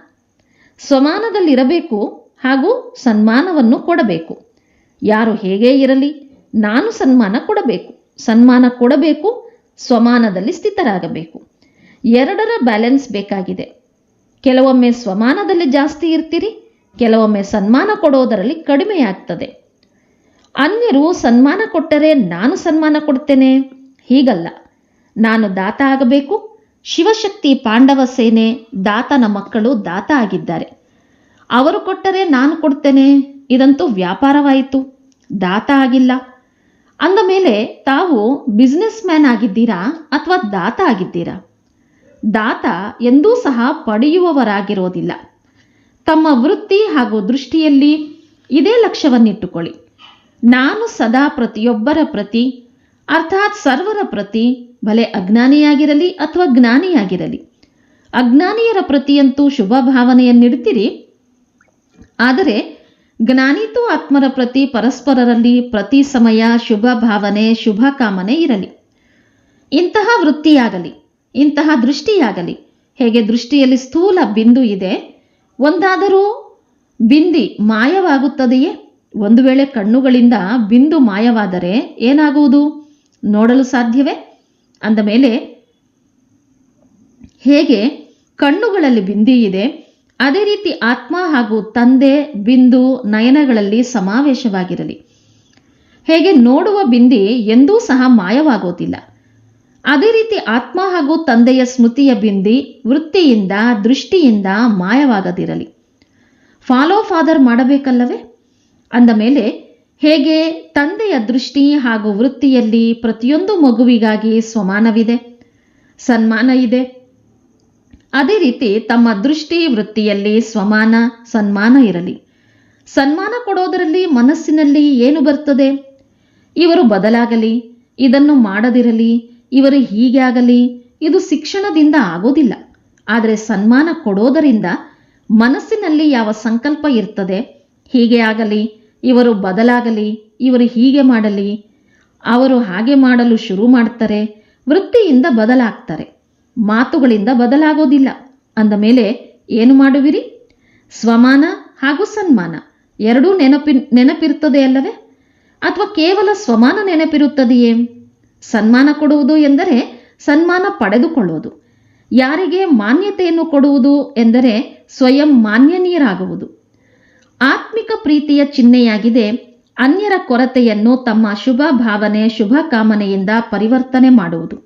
ಸ್ವಮಾನದಲ್ಲಿರಬೇಕು ಹಾಗೂ ಸನ್ಮಾನವನ್ನು ಕೊಡಬೇಕು. ಯಾರು ಹೇಗೆ ಇರಲಿ, ನಾನು ಸನ್ಮಾನ ಕೊಡಬೇಕು. ಸನ್ಮಾನ ಕೊಡಬೇಕು, ಸ್ವಮಾನದಲ್ಲಿ ಸ್ಥಿತರಾಗಬೇಕು. ಎರಡರ ಬ್ಯಾಲೆನ್ಸ್ ಬೇಕಾಗಿದೆ. ಕೆಲವೊಮ್ಮೆ ಸ್ವಮಾನದಲ್ಲಿ ಜಾಸ್ತಿ ಇರ್ತೀರಿ, ಕೆಲವೊಮ್ಮೆ ಸನ್ಮಾನ ಕೊಡೋದರಲ್ಲಿ ಕಡಿಮೆ ಆಗ್ತದೆ ಅನ್ಯರು ಸನ್ಮಾನ ಕೊಟ್ಟರೆ ನಾನು ಸನ್ಮಾನ ಕೊಡ್ತೇನೆ? ಹೀಗಲ್ಲ. ನಾನು ದಾತ ಆಗಬೇಕು, ಶಿವಶಕ್ತಿ ಪಾಂಡವ ಸೇನೆ ದಾತನ ಮಕ್ಕಳು ದಾತ ಆಗಿದ್ದಾರೆ. ಅವರು ಕೊಟ್ಟರೆ ನಾನು ಕೊಡ್ತೇನೆ? ಇದಂತೂ ವ್ಯಾಪಾರವಾಯಿತು. ದಾತ ಆಗಿಲ್ಲ. ಅಂದ ಮೇಲೆ ತಾವು ಬಿಸ್ನೆಸ್ ಮ್ಯಾನ್ ಆಗಿದ್ದೀರಾ ಅಥವಾ ದಾತ ಆಗಿದ್ದೀರಾ? ದಾತ ಎಂದೂ ಸಹ ಪಡೆಯುವವರಾಗಿರೋದಿಲ್ಲ. ತಮ್ಮ ವೃತ್ತಿ ಹಾಗೂ ದೃಷ್ಟಿಯಲ್ಲಿ ಇದೇ ಲಕ್ಷ್ಯವನ್ನಿಟ್ಟುಕೊಳ್ಳಿ. ನಾನು ಸದಾ ಪ್ರತಿಯೊಬ್ಬರ ಪ್ರತಿ, ಅರ್ಥಾತ್ ಸರ್ವರ ಪ್ರತಿ, ಭಲೆ ಅಜ್ಞಾನಿಯಾಗಿರಲಿ ಅಥವಾ ಜ್ಞಾನಿಯಾಗಿರಲಿ. ಅಜ್ಞಾನಿಯರ ಪ್ರತಿಯಂತೂ ಶುಭ ಭಾವನೆಯನ್ನಿಡ್ತೀರಿ ಆದರೆ ಜ್ಞಾನಿತು ಆತ್ಮರ ಪ್ರತಿ, ಪರಸ್ಪರರಲ್ಲಿ ಪ್ರತಿ ಸಮಯ ಶುಭ ಭಾವನೆ, ಶುಭ ಕಾಮನೆ ಇರಲಿ. ಇಂತಹ ವೃತ್ತಿಯಾಗಲಿ, ಇಂತಹ ದೃಷ್ಟಿಯಾಗಲಿ, ಹೇಗೆ ದೃಷ್ಟಿಯಲ್ಲಿ ಸ್ಥೂಲ ಬಿಂದು ಇದೆ, ಒಂದಾದರೂ ಬಿಂದಿ ಮಾಯವಾಗುತ್ತದೆಯೇ? ಒಂದು ವೇಳೆ ಕಣ್ಣುಗಳಿಂದ ಬಿಂದು ಮಾಯವಾದರೆ ಏನಾಗುವುದು? ನೋಡಲು ಸಾಧ್ಯವೇ? ಅಂದ ಮೇಲೆ, ಹೇಗೆ? ಕಣ್ಣುಗಳಲ್ಲಿ ಬಿಂದಿ ಇದೆ. ಅದೇ ರೀತಿ ಆತ್ಮ ಹಾಗೂ ತಂದೆ, ಬಿಂದು, ನಯನಗಳಲ್ಲಿ ಸಮಾವೇಶವಾಗಿರಲಿ. ಹೇಗೆ? ನೋಡುವ ಬಿಂದಿ ಎಂದೂ ಸಹ ಮಾಯವಾಗೋದಿಲ್ಲ. ಅದೇ ರೀತಿ ಆತ್ಮ ಹಾಗೂ ತಂದೆಯ ಸ್ಮೃತಿಯ ಬಿಂದಿ ವೃತ್ತಿಯಿಂದ, ದೃಷ್ಟಿಯಿಂದ ಮಾಯವಾಗದಿರಲಿ. Follow father ಮಾಡಬೇಕಲ್ಲವೇ? ಅಂದ ಮೇಲೆ, ಹೇಗೆ ತಂದೆಯ ದೃಷ್ಟಿ ಹಾಗೂ ವೃತ್ತಿಯಲ್ಲಿ ಪ್ರತಿಯೊಂದು ಮಗುವಿಗಾಗಿ ಸ್ವಮಾನವಿದೆ ಸನ್ಮಾನ ಇದೆ. ಅದೇ ರೀತಿ ತಮ್ಮ ದೃಷ್ಟಿ ವೃತ್ತಿಯಲ್ಲಿ ಸ್ವಮಾನ ಸನ್ಮಾನ ಇರಲಿ. ಸನ್ಮಾನ ಕೊಡೋದರಲ್ಲಿ ಮನಸ್ಸಿನಲ್ಲಿ ಏನು ಬರ್ತದೆ? ಇವರು ಬದಲಾಗಲಿ, ಇದನ್ನು ಮಾಡದಿರಲಿ, ಇವರು ಹೀಗೆ ಆಗಲಿ ಇದು ಶಿಕ್ಷಣದಿಂದ ಆಗೋದಿಲ್ಲ. ಆದರೆ ಸನ್ಮಾನ ಕೊಡೋದರಿಂದ ಮನಸ್ಸಿನಲ್ಲಿ ಯಾವ ಸಂಕಲ್ಪ ಇರ್ತದೆ? ಹೀಗೆ ಆಗಲಿ ಇವರು ಬದಲಾಗಲಿ, ಇವರು ಹೀಗೆ ಮಾಡಲಿ, ಅವರು ಹಾಗೆ ಮಾಡಲು ಶುರು ಮಾಡ್ತಾರೆ, ವೃತ್ತಿಯಿಂದ ಬದಲಾಗ್ತಾರೆ, ಮಾತುಗಳಿಂದ ಬದಲಾಗೋದಿಲ್ಲ. ಅಂದ ಮೇಲೆ ಏನು ಮಾಡುವಿರಿ? ಸ್ವಮಾನ ಹಾಗೂ ಸನ್ಮಾನ ಎರಡೂ ನೆನಪಿ, ನೆನಪಿರುತ್ತದೆ ಅಲ್ಲವೇ? ಅಥವಾ ಕೇವಲ ಸ್ವಮಾನ ನೆನಪಿರುತ್ತದೆಯೇ? ಸನ್ಮಾನ ಕೊಡುವುದು ಎಂದರೆ ಸನ್ಮಾನ ಪಡೆದುಕೊಳ್ಳುವುದು. ಯಾರಿಗೆ ಮಾನ್ಯತೆಯನ್ನು ಕೊಡುವುದು ಎಂದರೆ ಸ್ವಯಂ ಮಾನ್ಯನೀಯರಾಗುವುದು ಆತ್ಮಿಕ ಪ್ರೀತಿಯ ಚಿಹ್ನೆಯಾಗಿದೆ. ಅನ್ಯರ ಕೊರತೆಯನ್ನು ತಮ್ಮ ಶುಭ ಭಾವನೆ ಶುಭ ಕಾಮನೆಯಿಂದ ಪರಿವರ್ತನೆ ಮಾಡುವುದು.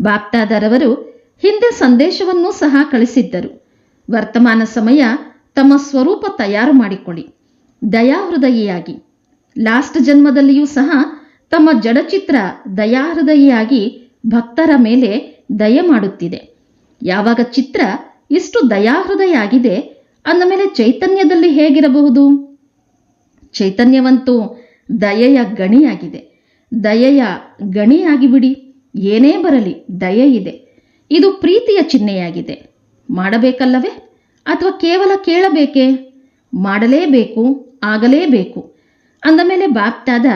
ಬಾಪ್ತಾದರವರು ಹಿಂದೆ ಸಂದೇಶವನ್ನೂ ಸಹ ಕಳಿಸಿದ್ದರು. ವರ್ತಮಾನ ಸಮಯ ತಮ್ಮ ಸ್ವರೂಪ ತಯಾರು ಮಾಡಿಕೊಳ್ಳಿ. ದಯಾಹೃದಯಿಯಾಗಿ. ಲಾಸ್ಟ್ ಜನ್ಮದಲ್ಲಿಯೂ ಸಹ ತಮ್ಮ ಜಡಚಿತ್ರ ದಯಾಹೃದಯಿಯಾಗಿ ಭಕ್ತರ ಮೇಲೆ ದಯ ಮಾಡುತ್ತಿದೆ. ಯಾವಾಗ ಚಿತ್ರ ಇಷ್ಟು ದಯಾಹೃದಯ ಆಗಿದೆ ಅಂದ ಮೇಲೆ ಚೈತನ್ಯದಲ್ಲಿ ಹೇಗಿರಬಹುದು? ಚೈತನ್ಯವಂತೂ ದಯೆಯ ಗಣಿಯಾಗಿದೆ. ದಯೆಯ ಗಣಿಯಾಗಿ ಬಿಡಿ ಏನೇ ಬರಲಿ ದಯೆ ಇದೆ. ಇದು ಪ್ರೀತಿಯ ಚಿಹ್ನೆಯಾಗಿದೆ. ಮಾಡಬೇಕಲ್ಲವೇ? ಅಥವಾ ಕೇವಲ ಕೇಳಬೇಕೇ? ಮಾಡಲೇಬೇಕು, ಆಗಲೇಬೇಕು. ಅಂದ ಮೇಲೆ ಬಾಪ್ತಾದ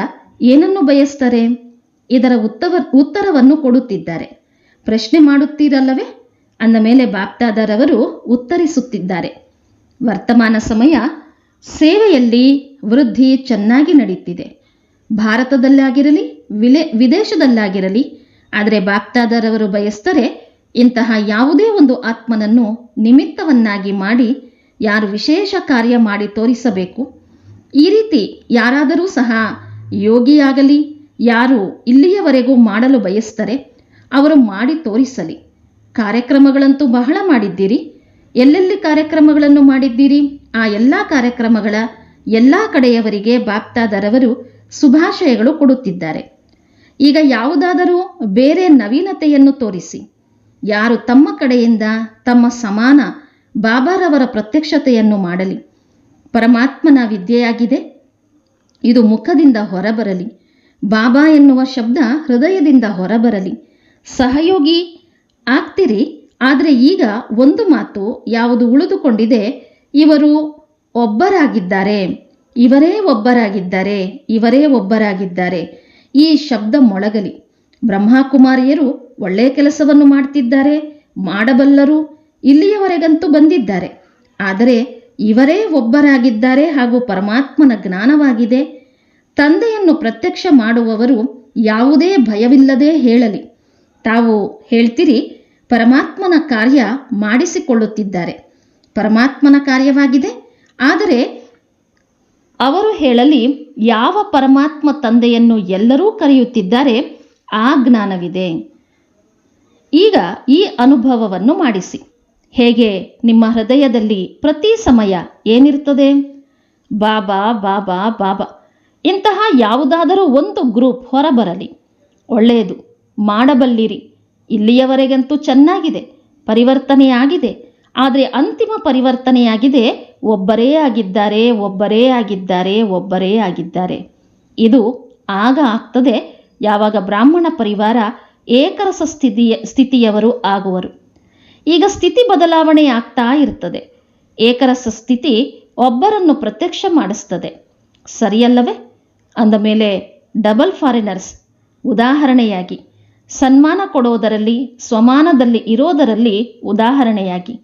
ಏನನ್ನು ಬಯಸ್ತಾರೆ? ಇದರ ಉತ್ತವ, ಉತ್ತರವನ್ನು ಕೊಡುತ್ತಿದ್ದಾರೆ. ಪ್ರಶ್ನೆ ಮಾಡುತ್ತೀರಲ್ಲವೇ? ಅಂದ ಮೇಲೆ ಬಾಪ್ತಾದರವರು ಉತ್ತರಿಸುತ್ತಿದ್ದಾರೆ. ವರ್ತಮಾನ ಸಮಯ ಸೇವೆಯಲ್ಲಿ ವೃದ್ಧಿ ಚೆನ್ನಾಗಿ ನಡೀತಿದೆ. ಭಾರತದಲ್ಲಾಗಿರಲಿ, ವಿಲೆ, ವಿದೇಶದಲ್ಲಾಗಿರಲಿ, ಆದರೆ ಬಾಪ್ತಾದರವರು ಬಯಸ್ತಾರೆ ಇಂತಹ ಯಾವುದೇ ಒಂದು ಆತ್ಮನನ್ನು ನಿಮಿತ್ತವನ್ನಾಗಿ ಮಾಡಿ ಯಾರು ವಿಶೇಷ ಕಾರ್ಯ ಮಾಡಿ ತೋರಿಸಬೇಕು. ಈ ರೀತಿ ಯಾರಾದರೂ ಸಹ ಯೋಗಿಯಾಗಲಿ, ಯಾರು ಇಲ್ಲಿಯವರೆಗೂ ಮಾಡಲು ಬಯಸ್ತಾರೆ, ಅವರು ಮಾಡಿ ತೋರಿಸಲಿ. ಕಾರ್ಯಕ್ರಮಗಳಂತೂ ಬಹಳ ಮಾಡಿದ್ದೀರಿ. ಎಲ್ಲೆಲ್ಲಿ ಕಾರ್ಯಕ್ರಮಗಳನ್ನು ಮಾಡಿದ್ದೀರಿ? ಆ ಎಲ್ಲ ಕಾರ್ಯಕ್ರಮಗಳ ಎಲ್ಲ ಕಡೆಯವರಿಗೆ ಬಾಪ್ತಾದರವರು ಶುಭಾಶಯಗಳು ಕೊಡುತ್ತಿದ್ದಾರೆ. ಈಗ ಯಾವುದಾದರೂ ಬೇರೆ ನವೀನತೆಯನ್ನು ತೋರಿಸಿ. ಯಾರು ತಮ್ಮ ಕಡೆಯಿಂದ ತಮ್ಮ ಸಮಾನ ಬಾಬಾರವರ ಪ್ರತ್ಯಕ್ಷತೆಯನ್ನು ಮಾಡಲಿ. ಪರಮಾತ್ಮನ ವಿದ್ಯೆಯಾಗಿದೆ. ಇದು ಮುಖದಿಂದ ಹೊರಬರಲಿ. ಬಾಬಾ ಎನ್ನುವ ಶಬ್ದ ಹೃದಯದಿಂದ ಹೊರಬರಲಿ. ಸಹಯೋಗಿ ಆಗ್ತಿರಿ? ಆದರೆ ಈಗ ಒಂದು ಮಾತು ಯಾವುದು ಉಳಿದುಕೊಂಡಿದೆ, ಇವರು ಒಬ್ಬರಾಗಿದ್ದಾರೆ, ಇವರೇ ಒಬ್ಬರಾಗಿದ್ದಾರೆ ಇವರೇ ಒಬ್ಬರಾಗಿದ್ದಾರೆ. ಈ ಶಬ್ದ ಮೊಳಗಲಿ. ಬ್ರಹ್ಮಕುಮಾರಿಯರು ಒಳ್ಳೆಯ ಕೆಲಸವನ್ನು ಮಾಡ್ತಿದ್ದಾರೆ, ಮಾಡಬಲ್ಲರು ಇಲ್ಲಿಯವರೆಗಂತೂ ಬಂದಿದ್ದಾರೆ. ಆದರೆ ಇವರೇ ಒಬ್ಬರಾಗಿದ್ದಾರೆ ಹಾಗೂ ಪರಮಾತ್ಮನ ಜ್ಞಾನವಾಗಿದೆ. ತಂದೆಯನ್ನು ಪ್ರತ್ಯಕ್ಷ ಮಾಡುವವರು ಯಾವುದೇ ಭಯವಿಲ್ಲದೆ ಹೇಳಲಿ. ತಾವು ಹೇಳ್ತೀರಿ ಪರಮಾತ್ಮನ ಕಾರ್ಯ ಮಾಡಿಸಿಕೊಳ್ಳುತ್ತಿದ್ದಾರೆ. ಪರಮಾತ್ಮನ ಕಾರ್ಯವಾಗಿದೆ. ಆದರೆ ಅವರು ಹೇಳಲಿ, ಯಾವ ಪರಮಾತ್ಮ ತಂದೆಯನ್ನು ಎಲ್ಲರೂ ಕರೆಯುತ್ತಿದ್ದಾರೆ, ಆ ಜ್ಞಾನವಿದೆ. ಈಗ ಈ ಅನುಭವವನ್ನು ಮಾಡಿಸಿ. ಹೇಗೆ? ನಿಮ್ಮ ಹೃದಯದಲ್ಲಿ ಪ್ರತಿ ಸಮಯ ಏನಿರ್ತದೆ ಬಾಬಾ ಬಾಬಾ ಬಾಬಾ. ಇಂತಹ ಯಾವುದಾದರೂ ಒಂದು ಗ್ರೂಪ್ ಹೊರಬರಲಿ. ಒಳ್ಳೆಯದು. ಮಾಡಬಲ್ಲಿರಿ. ಇಲ್ಲಿಯವರೆಗಂತೂ ಚೆನ್ನಾಗಿದೆ, ಪರಿವರ್ತನೆಯಾಗಿದೆ. ಆದರೆ ಅಂತಿಮ ಪರಿವರ್ತನೆಯಾಗಿದೆ, ಒಬ್ಬರೇ ಆಗಿದ್ದಾರೆ ಒಬ್ಬರೇ ಆಗಿದ್ದಾರೆ ಒಬ್ಬರೇ ಆಗಿದ್ದಾರೆ. ಇದು ಆಗ ಆಗ್ತದೆ, ಯಾವಾಗ ಬ್ರಾಹ್ಮಣ ಪರಿವಾರ ಏಕರಸ ಸ್ಥಿತಿಯ ಸ್ಥಿತಿಯವರು ಆಗುವರು. ಈಗ ಸ್ಥಿತಿ ಬದಲಾವಣೆ ಆಗ್ತಾ ಇರ್ತದೆ. ಏಕರಸ ಸ್ಥಿತಿ ಒಬ್ಬರನ್ನು ಪ್ರತ್ಯಕ್ಷ ಮಾಡಿಸ್ತದೆ. ಸರಿಯಲ್ಲವೇ? ಅಂದಮೇಲೆ ಡಬಲ್ ಫಾರಿನರ್ಸ್, ಉದಾಹರಣೆಯಾಗಿ ಸನ್ಮಾನ ಕೊಡೋದರಲ್ಲಿ ಸ್ವಮಾನದಲ್ಲಿ ಇರೋದರಲ್ಲಿ ಉದಾಹರಣೆಯಾಗಿ.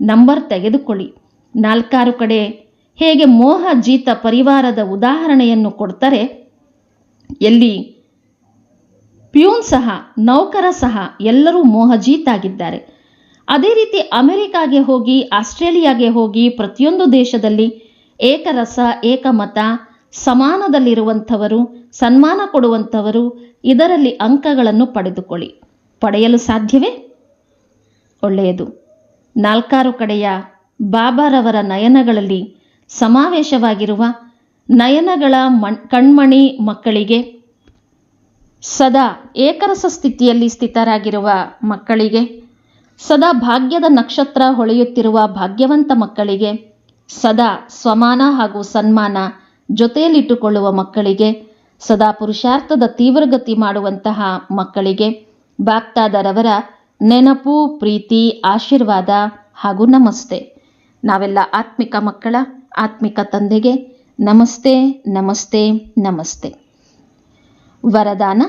ನಂಬರ್ ತೆಗೆದುಕೊಳ್ಳಿ. ನಾಲ್ಕಾರು ಕಡೆ ಹೇಗೆ ಮೋಹ ಜೀತ ಪರಿವಾರದ ಉದಾಹರಣೆಯನ್ನು ಕೊಡ್ತಾರೆ? ಎಲ್ಲಿ? ಪ್ಯೂನ್ ಸಹ, ನೌಕರ ಸಹ ಎಲ್ಲರೂ ಮೋಹಜೀತಾಗಿದ್ದಾರೆ ಅದೇ ರೀತಿ ಅಮೆರಿಕಾಗೆ ಹೋಗಿ, ಆಸ್ಟ್ರೇಲಿಯಾಗೆ ಹೋಗಿ ಪ್ರತಿಯೊಂದು ದೇಶದಲ್ಲಿ ಏಕರಸ, ಏಕಮತ ಸಮಾನದಲ್ಲಿರುವಂಥವರು, ಸನ್ಮಾನ ಕೊಡುವಂಥವರು, ಇದರಲ್ಲಿ ಅಂಕಗಳನ್ನು ಪಡೆದುಕೊಳ್ಳಿ. ಪಡೆಯಲು ಸಾಧ್ಯವೇ? ಒಳ್ಳೆಯದು. ನಾಲ್ಕಾರು ಕಡೆಯ ಬಾಬಾರವರ ನಯನಗಳಲ್ಲಿ ಸಮಾವೇಶವಾಗಿರುವ ನಯನಗಳ ಮಣ್, ಕಣ್ಮಣಿ ಮಕ್ಕಳಿಗೆ ಸದಾ ಏಕರಸ ಸ್ಥಿತಿಯಲ್ಲಿ ಸ್ಥಿತರಾಗಿರುವ ಮಕ್ಕಳಿಗೆ, ಸದಾ ಭಾಗ್ಯದ ನಕ್ಷತ್ರ ಹೊಳೆಯುತ್ತಿರುವ ಭಾಗ್ಯವಂತ ಮಕ್ಕಳಿಗೆ ಸದಾ ಸ್ವಮಾನ ಹಾಗೂ ಸನ್ಮಾನ ಜೊತೆಯಲ್ಲಿಟ್ಟುಕೊಳ್ಳುವ ಮಕ್ಕಳಿಗೆ, ಸದಾ ಪುರುಷಾರ್ಥದ ತೀವ್ರಗತಿ ಮಾಡುವಂತಹ ಮಕ್ಕಳಿಗೆ ಬಾಕ್ತಾದರವರ ನೆನಪು, ಪ್ರೀತಿ, ಆಶೀರ್ವಾದ ಹಾಗೂ ನಮಸ್ತೆ. ನಾವೆಲ್ಲ ಆತ್ಮಿಕ ಮಕ್ಕಳ, ಆತ್ಮಿಕ ತಂದೆಗೆ ನಮಸ್ತೆ ನಮಸ್ತೆ ನಮಸ್ತೆ. ವರದಾನ,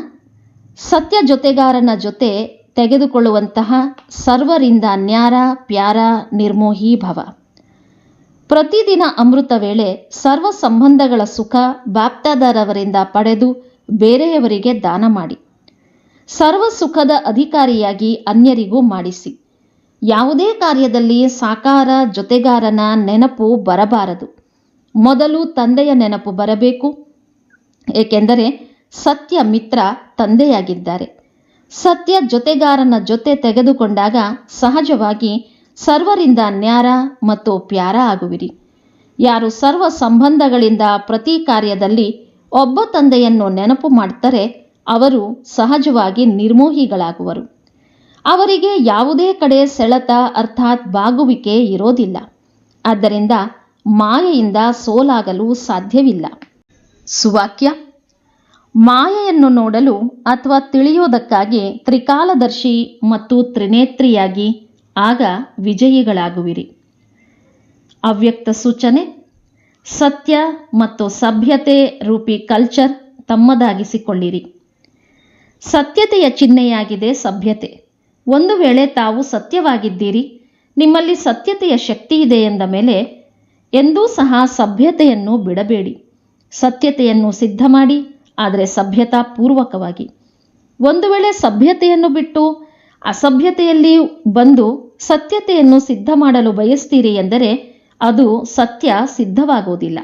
ಸತ್ಯ ಜೊತೆಗಾರನ ಜೊತೆ ತೆಗೆದುಕೊಳ್ಳುವಂತಹ ಸರ್ವರಿಂದ ನ್ಯಾರ, ಪ್ಯಾರ, ನಿರ್ಮೋಹಿ ಭವ. ಪ್ರತಿದಿನ ಅಮೃತ ವೇಳೆ ಸರ್ವ ಸಂಬಂಧಗಳ ಸುಖ ಬಾಪ್ತಾದಾರವರಿಂದ ಪಡೆದು ಬೇರೆಯವರಿಗೆ ದಾನ ಮಾಡಿ. ಸರ್ವ ಸುಖದ ಅಧಿಕಾರಿಯಾಗಿ ಅನ್ಯರಿಗೂ ಮಾಡಿಸಿ. ಯಾವುದೇ ಕಾರ್ಯದಲ್ಲಿ ಸಾಕಾರ, ಜೊತೆಗಾರನ ನೆನಪು ಬರಬಾರದು. ಮೊದಲು ತಂದೆಯ ನೆನಪು ಬರಬೇಕು. ಏಕೆಂದರೆ ಸತ್ಯ ಮಿತ್ರ ತಂದೆಯಾಗಿದ್ದಾರೆ. ಸತ್ಯ ಜೊತೆಗಾರನ ಜೊತೆ ತೆಗೆದುಕೊಂಡಾಗ ಸಹಜವಾಗಿ ಸರ್ವರಿಂದ ನ್ಯಾರ ಮತ್ತು ಪ್ಯಾರ ಆಗುವಿರಿ. ಯಾರು ಸರ್ವ ಸಂಬಂಧಗಳಿಂದ ಪ್ರತಿ ಕಾರ್ಯದಲ್ಲಿ ಒಬ್ಬ ತಂದೆಯನ್ನು ನೆನಪು ಮಾಡ್ತಾರೆ ಅವರು ಸಹಜವಾಗಿ ನಿರ್ಮೋಹಿಗಳಾಗುವರು. ಅವರಿಗೆ ಯಾವುದೇ ಕಡೆ ಸೆಳೆತ ಅರ್ಥಾತ್ ಬಾಗುವಿಕೆ ಇರೋದಿಲ್ಲ. ಆದ್ದರಿಂದ ಮಾಯೆಯಿಂದ ಸೋಲಾಗಲು ಸಾಧ್ಯವಿಲ್ಲ. ಸುವಾಕ್ಯ, ಮಾಯೆಯನ್ನು ನೋಡಲು ಅಥವಾ ತಿಳಿಯೋದಕ್ಕಾಗಿ ತ್ರಿಕಾಲದರ್ಶಿ ಮತ್ತು ತ್ರಿನೇತ್ರಿಯಾಗಿ ಆಗ ವಿಜಯಿಗಳಾಗುವಿರಿ. ಅವ್ಯಕ್ತ ಸೂಚನೆ, ಸತ್ಯ ಮತ್ತು ಸಭ್ಯತೆ ರೂಪಿ ಕಲ್ಚರ್ ತಮ್ಮದಾಗಿಸಿಕೊಳ್ಳಿರಿ. ಸತ್ಯತೆಯ ಚಿಹ್ನೆಯಾಗಿದೆ ಸಭ್ಯತೆ. ಒಂದು ವೇಳೆ ತಾವು ಸತ್ಯವಾಗಿದ್ದೀರಿ, ನಿಮ್ಮಲ್ಲಿ ಸತ್ಯತೆಯ ಶಕ್ತಿ ಇದೆ ಎಂದ ಮೇಲೆ ಎಂದೂ ಸಹ ಸಭ್ಯತೆಯನ್ನು ಬಿಡಬೇಡಿ. ಸತ್ಯತೆಯನ್ನು ಸಿದ್ಧ ಮಾಡಿ ಆದರೆ ಸಭ್ಯತಾ ಪೂರ್ವಕವಾಗಿ. ಒಂದು ವೇಳೆ ಸಭ್ಯತೆಯನ್ನು ಬಿಟ್ಟು ಅಸಭ್ಯತೆಯಲ್ಲಿ ಬಂದು ಸತ್ಯತೆಯನ್ನು ಸಿದ್ಧ ಮಾಡಲು ಬಯಸ್ತೀರಿ ಎಂದರೆ ಅದು ಸತ್ಯ ಸಿದ್ಧವಾಗುವುದಿಲ್ಲ.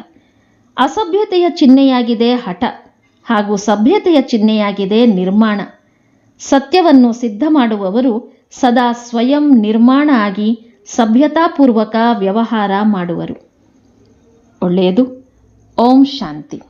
ಅಸಭ್ಯತೆಯ ಚಿಹ್ನೆಯಾಗಿದೆ ಹಠ ಹಾಗೂ ಸಭ್ಯತೆಯ ಚಿಹ್ನೆಯಾಗಿದೆ ನಿರ್ಮಾಣ. ಸತ್ಯವನ್ನು ಸಿದ್ಧ ಮಾಡುವವರು ಸದಾ ಸ್ವಯಂ ನಿರ್ಮಾಣ ಆಗಿ ಸಭ್ಯತಾಪೂರ್ವಕ ವ್ಯವಹಾರ ಮಾಡುವರು. ಒಳ್ಳೆಯದು. ಓಂ ಶಾಂತಿ.